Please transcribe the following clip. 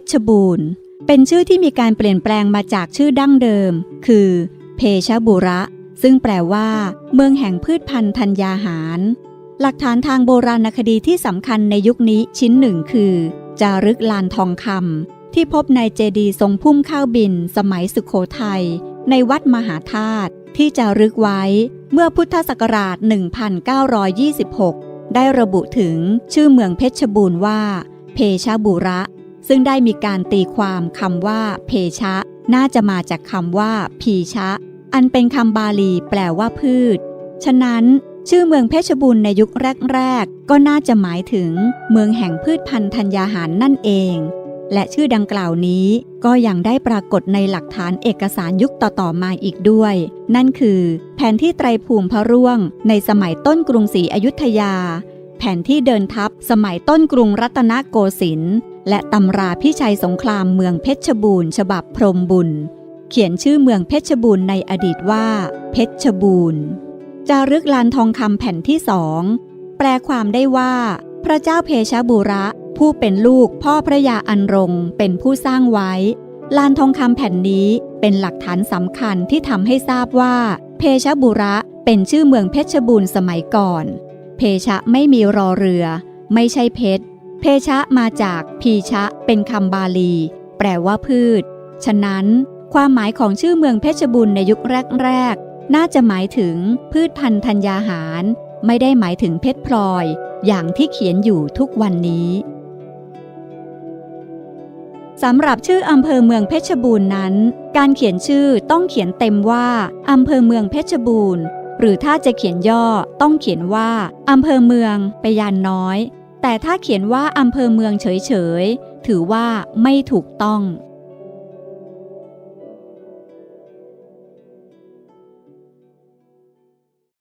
ชรบูรณ์ เป็นชื่อที่มีการเปลี่ยนแปลงมาจากชื่อดั้งเดิม คือ เพชรบุระ ซึ่งแปลว่า เมืองแห่งพืชพันธุ์ธัญญาหาร หลักฐานทางโบราณคดีที่สำคัญในยุคนี้ชิ้นหนึ่งคือ จารึกลานทองคำที่พบในเจดีย์ทรงพุ่มข้าวบิน สมัยสุขโขทัยในวัดมหาธาตุที่จารึกไว้เมื่อพุทธศักราช 1926 ได้ระบุถึงชื่อเมืองเพชรบูรณ์ว่า เพชรบุระ ซึ่งได้มีการตีความคำว่า เพชะ น่าจะมาจากคำว่า พีชะ อันเป็นคำบาลีแปลว่าพืช ฉะนั้น ชื่อเมืองเพชรบูรณ์ในยุคแรก ๆ ก็น่าจะหมายถึง เมืองแห่งพืชพันธุ์ธัญญาหารนั่นเอง และชื่อดังกล่าวนี้ก็ยังได้ปรากฏในหลักฐานเอกสารยุคต่อๆมาอีกด้วย นั่นคือ แผนที่ไตรภูมิพระร่วง ในสมัยต้นกรุงศรีอยุธยาแผนที่เดินทัพสมัยต้นกรุงรัตนโกสินทร์ และตำราพิชัยสงครามเมืองเพชรบูรณ์ฉบับพรหมบุญ เขียนชื่อเมืองเพชรบูรณ์ในอดีตว่า เพชรบูรณ์จารึกลานทองคำแผ่นที่สองแปลความได้ว่า พระเจ้าเพชรบุระผู้เป็นลูกพ่อพระยาอันรงเป็นผู้สร้างไว้ ลานทองคำแผ่นนี้เป็นหลักฐานสำคัญที่ทำให้ทราบว่า เพชรบุระเป็นชื่อเมืองเพชรบูรณ์สมัยก่อน เพชะไม่มีรอเรือ ไม่ใช่เพชร เพชะมาจากพีชะเป็นคำบาลี แปลว่าพืช ฉะนั้น ความหมายของชื่อเมืองเพชรบูรณในยุคแรกๆ น่าจะหมายถึงพืชพันธุ์ธัญญาหาร ไม่ได้หมายถึงเพชรพลอย อย่างที่เขียนอยู่ทุกวันนี้สำหรับชื่ออำเภอเมืองเพชรบูรณ์นั้น การเขียนชื่อต้องเขียนเต็มว่าอำเภอเมืองเพชรบูรณ์ หรือถ้าจะเขียนย่อต้องเขียนว่าอำเภอเมืองไปยานน้อย แต่ถ้าเขียนว่าอำเภอเมืองเฉยๆ ถือว่าไม่ถูกต้อง